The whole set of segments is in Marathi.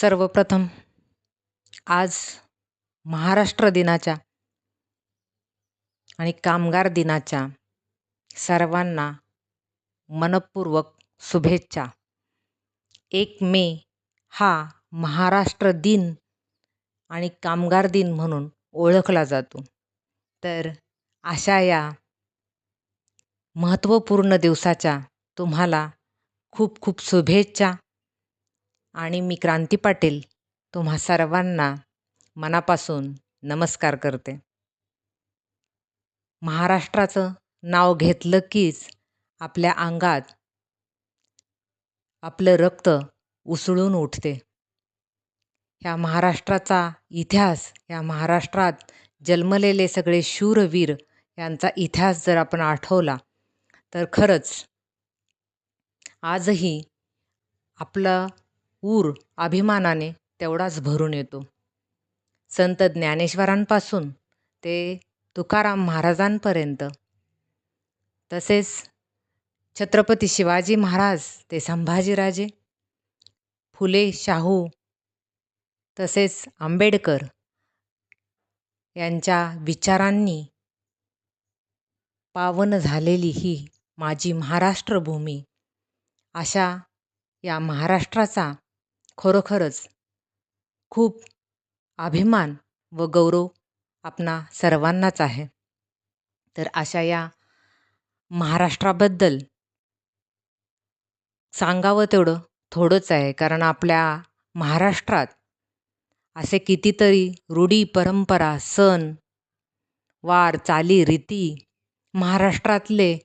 सर्वप्रथम आज महाराष्ट्र दिनाच्या आणि कामगार दिनाच्या सर्वांना मनपूर्वक शुभेच्छा. एक मे हा महाराष्ट्र दिन आणि कामगार दिन म्हणून ओळखला जातो. तर अशा या महत्त्वपूर्ण दिवसाच्या तुम्हाला खूप खूप शुभेच्छा. आणि मी क्रांती पाटील तुम्हा सर्वांना मनापासून नमस्कार करते. महाराष्ट्राचं नाव घेतलं कीच आपल्या अंगात आपलं रक्त उसळून उठते. ह्या महाराष्ट्राचा इतिहास या महाराष्ट्रात जन्मलेले सगळे शूरवीर यांचा इतिहास जर आपण आठवला तर खरंच आजही आपलं ऊर अभिमानाने तेवढाच भरून येतो. संत ज्ञानेश्वरांपासून ते तुकाराम महाराजांपर्यंत. तसेच छत्रपती शिवाजी महाराज ते संभाजीराजे फुले शाहू तसेच आंबेडकर यांच्या विचारांनी पावन झालेली ही माझी महाराष्ट्रभूमी. अशा या महाराष्ट्राचा खरोखरच खूप अभिमान व गौरव आपणा सर्वांनाच आहे. तर अशा या महाराष्ट्राबद्दल सांगावं तेवढं थोडंच आहे. कारण आपल्या महाराष्ट्रात असे कितीतरी रूढी परंपरा सण वार चाली रीती महाराष्ट्रातले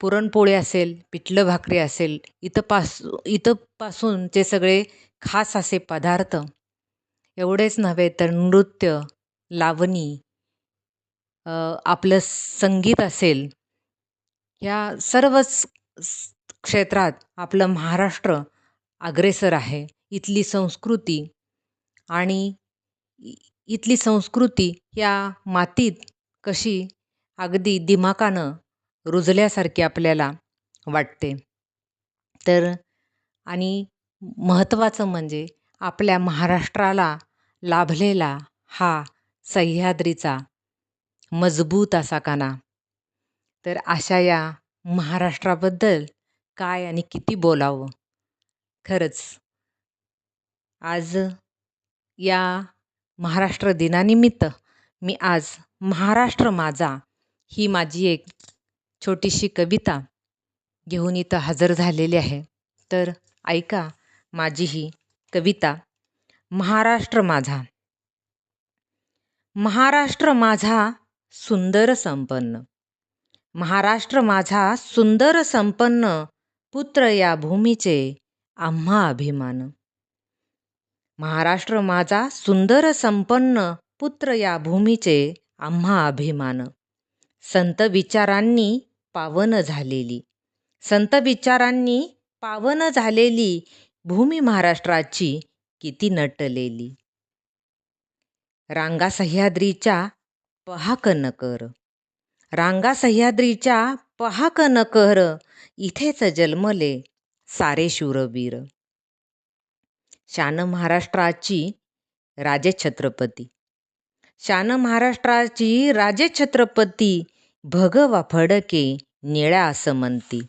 पुरणपोळी असेल पिठलं भाकरी असेल इथंपासून इथंपासूनचे सगळे खास असे पदार्थ एवढेच नव्हे तर नृत्य लावणी आपलं संगीत असेल ह्या सर्वच क्षेत्रात आपलं महाराष्ट्र अग्रेसर आहे. इथली संस्कृती आणि इथली संस्कृती या मातीत कशी अगदी दिमाकानं रुजल्यासारखी आपल्याला वाटते. तर आणि महत्त्वाचं म्हणजे आपल्या महाराष्ट्राला लाभलेला हा सह्याद्रीचा मजबूत असा काना. तर अशा या महाराष्ट्राबद्दल काय आणि किती बोलावं? खरंच आज या महाराष्ट्र दिनानिमित्त मी आज महाराष्ट्र माझा ही माझी एक छोटीशी कविता घेऊन इथं हजर झालेली आहे. तर ऐका माझी ही कविता. महाराष्ट्र माझा. महाराष्ट्र माझा सुंदर संपन्न. महाराष्ट्र माझा सुंदर संपन्न पुत्र या भूमीचे आम्हा अभिमान. महाराष्ट्र माझा सुंदर संपन्न पुत्र या भूमीचे आम्हा अभिमान. संत विचारांनी पावन झालेली. संत विचारांनी पावन झालेली भूमी महाराष्ट्राची किती नटलेली. रांगा सह्याद्रीच्या पहाक न कर. रांगा सह्याद्रीच्या पहाक न कर. इथेच जन्मले सारे शूरवीर. शान महाराष्ट्राची राजे छत्रपती. शान महाराष्ट्राची राजे छत्रपती भगवा फडके निळ्या असमंती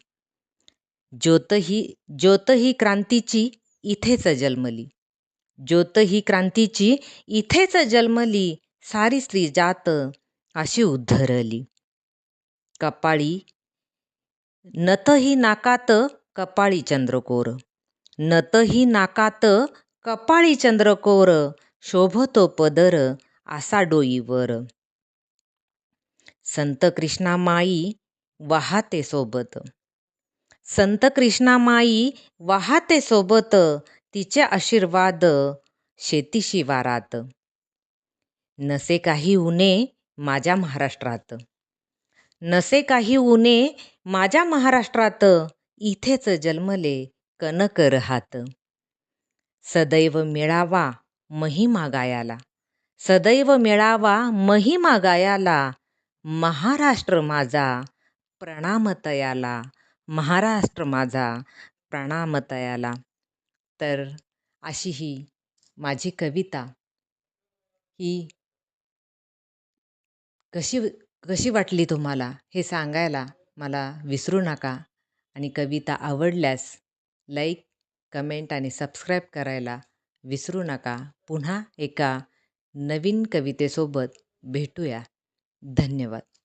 ज्योत ही ज्योत ही क्रांतीची इथेच जन्मली. ज्योत ही क्रांतीची इथेच जन्मली. सारी स्त्री जात अशी उद्धरली. कपाळी नत ही नाकात कपाळी चंद्रकोर. नत ही नाकात कपाळी चंद्रकोर. शोभतो पदर असा डोईवर. संत कृष्णामाई वाहते सोबत. संत कृष्णामाई वाहते सोबत तिचे आशीर्वाद शेती शिवारात नसे काही उणे माझ्या महाराष्ट्रात. नसे काही उणे माझ्या महाराष्ट्रात इथेच जन्मले कनक रहात. सदैव मिळावा महिमा गायाला. सदैव मिळावा महिमा गायाला महाराष्ट्र माझा प्रणामतयाला महाराष्ट्र माझा प्रणामतयाला. तर अशी ही माझी कविता. ही कशी कशी वाटली तुम्हाला हे सांगायला मला विसरू नका आणि कविता आवडल्यास लाईक कमेंट आणि सबस्क्राईब करायला विसरू नका. पुन्हा एका नवीन कवितेसोबत भेटूया. धन्यवाद.